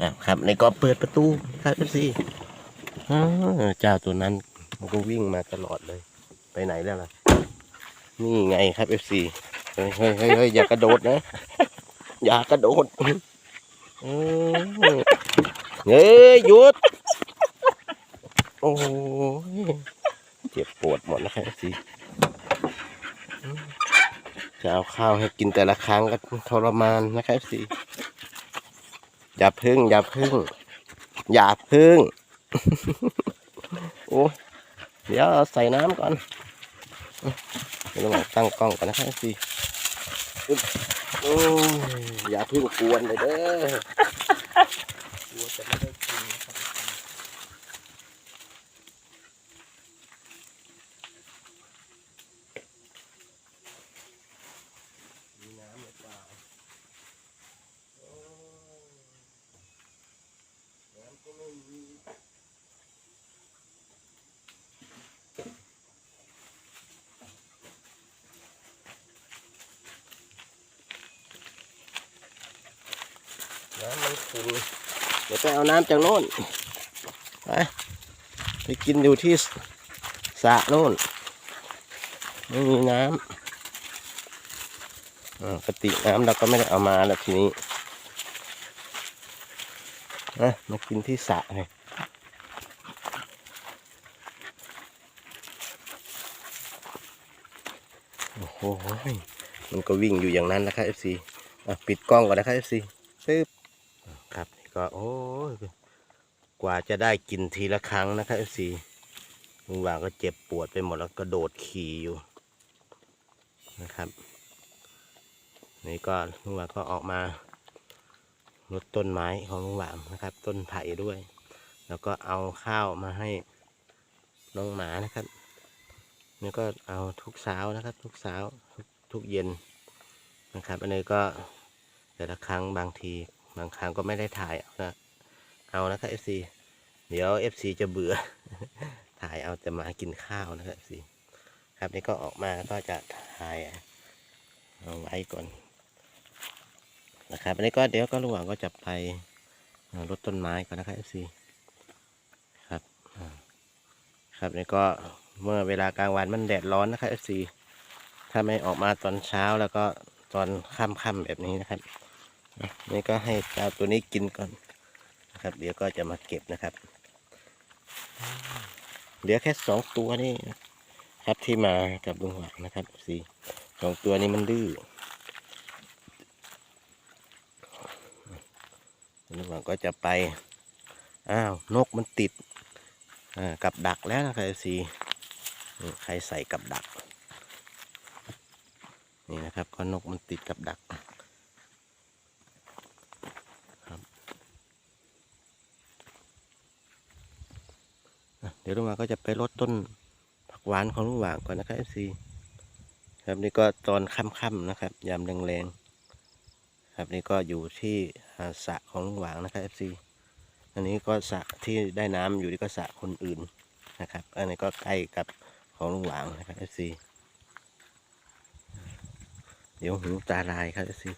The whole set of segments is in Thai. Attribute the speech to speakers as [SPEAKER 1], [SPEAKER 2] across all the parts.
[SPEAKER 1] อะครับ ในก็เปิดประตูครับพี่อ๋อเจ้าตัวนั้นมันก็วิ่งมาตลอดเลย ไปไหนแล้วล่ะ นี่ไงครับเอฟซีเฮ้ยเฮ้ยเฮ้ยอย่ากระโดดนะ อย่ากระโดดเฮ้ยหยุด โอ้เจ็บปวดหมดนะครับเอฟซีจะเอาข้าวให้กินแต่ละครั้งก็ทรมานนะครับเอฟซี อย่าพึ่ง อย่าพึ่ง อย่าพึ่ง โอ้เดี๋ยวเอาใส่น้ำก่อนเดี๋ยวเราตั้งกล้องก่อนนะครับสิอึ๊บโอ้ยอย่าพึ่งกวนเลยเด้อกลัวจะไม่ได้กินนะครับมีน้ำหรือเปล่าโอ้ยน้ำก็ไม่มี น้ำมันขุ่น เดี๋ยวไปเอาน้ำจากโน่นไปไปกินอยู่ที่สระโน่นไม่มีน้ำอ่ากติน้ำเราก็ไม่ได้เอามาแล้วทีนี้นะมากินที่สระเลยโอ้โหมันก็วิ่งอยู่อย่างนั้นนะครับ FC อะปิดกล้องก่อนนะครับ FC ปึ๊บ ครับนี่ก็โอ้กว่าจะได้กินทีละครั้งนะครับ FC ลุงหว่างก็เจ็บปวดไปหมดแล้วก็โดดขี่อยู่นะครับ นี่ก็ลุงหว่างก็ออกมาลดต้นไม้ของลุงหว่างนะครับ ต้นไผ่ด้วย แล้วก็เอาข้าวมาให้น้องหมานะครับนี่ก็เอาทุกเช้านะครับ ทุกเช้าทุกเย็นนะครับ อันนี้ก็แต่ละครั้งบางที บางครั้งก็ไม่ได้ถ่ายเอานะเอานะครับ FC เดี๋ยว FC จะเบื่อ ถ่ายเอาแต่มากินข้าวนะครับ FC ครับนี่ก็ออกมาก็จะถ่ายเอาไว้ก่อนนะครับอันนี้ก็เดี๋ยวก็ระหว่างก็จะไปอ่ารดต้นไม้ก่อนนะครับ FC ครับครับนี่ก็เมื่อเวลากลางวันมันแดดร้อนนะครับ FC ถ้าไม่ออกมาตอนเช้าแล้วก็ตอนค่ำๆแบบนี้นะครับ นี่ก็ให้เจ้าตัวนี้กินก่อนนะครับ เดี๋ยวก็จะมาเก็บนะครับ เหลือแค่สองตัวนี่ครับที่มากับลุงหวังนะครับสี่สองตัวนี้มันดื้อลุงหวังก็จะไป อ้าว นกมันติดกับดักแล้วนะครับสี่ใครใส่กับดัก นี่นะครับก็นกมันติดกับดัก เดี๋ยวลุงหวางก็จะไปรดต้นผักหวานของลุงหวางก่อนนะครับเอฟซีครับนี่ก็ตอนค่ำๆนะครับ ยามแรงๆครับนี่ก็อยู่ที่สระของลุงหวางนะครับเอฟซีอันนี้ก็สระที่ได้น้ำอยู่ที่ก็สระคนอื่นนะครับ อันนี้ก็ใกล้กับของลุงหวางนะครับเอฟซีเดี๋ยวหูตาลายครับเอฟซี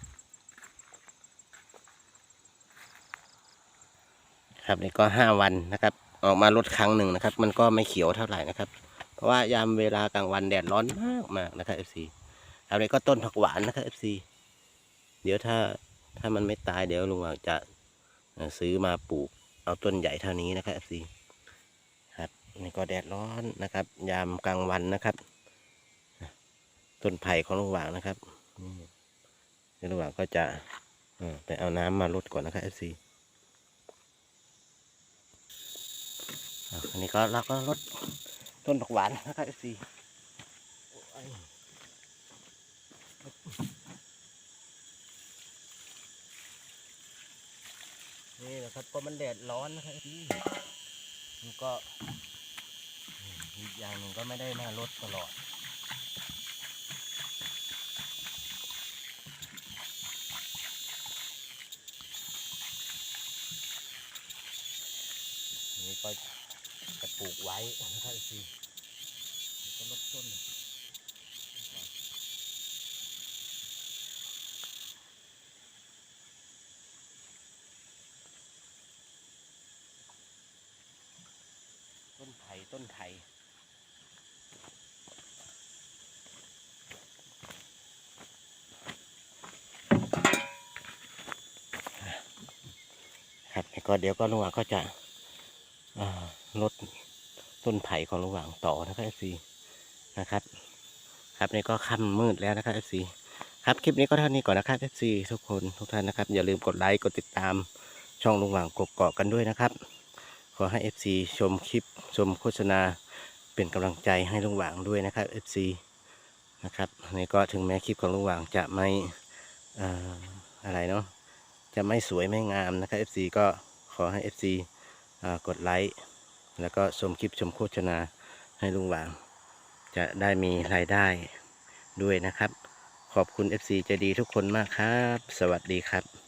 [SPEAKER 1] ครับนี่ก็ห้าวันนะครับ ออกมาลดครั้งหนึ่งนะครับ มันก็ไม่เขียวเท่าไหร่นะครับ เพราะว่ายามเวลากลางวันแดดร้อนมากมากนะครับ FC ครับนี่ก็ต้นผักหวานนะครับ FC เดี๋ยวถ้าถ้ามันไม่ตายเดี๋ยวลุงหว่างจะซื้อมาปลูกเอาต้นใหญ่เท่านี้นะครับ FC ครับนี่ก็แดดร้อนนะครับ ยามกลางวันนะครับ ต้นไผ่ของลุงหว่างนะครับนี่เดี๋ยวลุงหว่างก็จะเอ่อไปเอาน้ำมาลดก่อนนะครับ FC อะ อันนี้ก็เราก็ลดต้นผักหวานนะครับสีนี่นะครับก็มันแดดร้อนนะครับพี่มันก็อีกอย่างหนึ่งก็ไม่ได้มาลดตลอดายนะครับสิก็ลดต้นต้นไผ่ต้นไข่ครับก็เดี๋ยวก็ลุงหวังก็จะลด ต้นไผ่ของลุงหว่างต่อนะครับเอฟซีนะครับ ครับนี่ก็ค่ำมืดแล้วนะครับเอฟซีครับคลิปนี้ก็เท่านี้ก่อนนะครับเอฟซีทุกคนทุกท่านนะครับ อย่าลืมกดไลค์กดติดตามช่องลุงหว่างกกอกกันด้วยนะครับ ขอให้ FC ชมคลิปชมโฆษณาเป็นกำลังใจให้ลุงหว่างด้วยนะครับ FC นะครับนี่ก็ถึงแม้คลิปของลุงหว่างจะไม่ออะไรเนาะจะไม่สวยไม่งามนะครับ FC ก็ขอให้ FC กดไลค์ แล้วก็ชมคลิปชมโฆษณาให้ลุงหว่าง จะได้มีรายได้ด้วยนะครับ ขอบคุณ FC ใจดีทุกคนมากครับ สวัสดีครับ